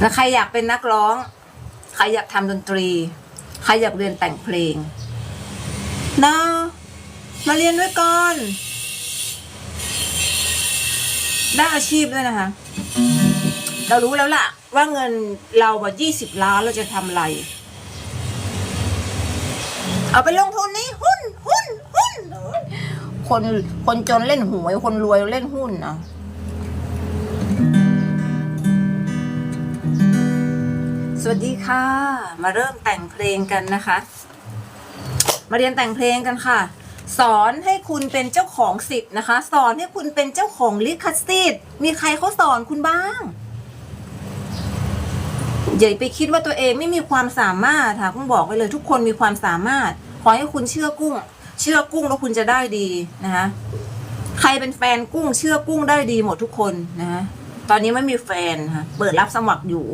แล้วใครอยากเป็นนักร้อง ใครอยากทำดนตรี ใครอยากเรียนแต่งเพลงนะมาเรียนด้วยก่อนได้อาชีพด้วยนะคะ เรารู้แล้วล่ะ ว่าเงินเราแบบยี่สิบล้านเราจะทำอะไร เอาไปลงทุนนี่หุ้นหุ้นหุ้นคนคนจนเล่นหวยคนรวยเล่นหุ้นนะ สวัสดีค่ะ มาเริ่มแต่งเพลงกันนะคะ มาเรียนแต่งเพลงกันค่ะ สอนให้คุณเป็นเจ้าของสิทธิ์นะคะ สอนให้คุณเป็นเจ้าของลิขสิทธิ์มีใครเขาสอนคุณบ้างอย่าไปคิดว่าตัวเองไม่มีความสามารถค่ะคุณบอกไว้เลยทุกคนมีความสามารถ ขอให้คุณเชื่อกุ้ง เชื่อกุ้งแล้วคุณจะได้ดีนะคะใครเป็นแฟนกุ้ง เชื่อกุ้งได้ดีหมดทุกคนนะะตอนนี้ไม่มีแฟนค่ะเปิดรับสมัครอยู่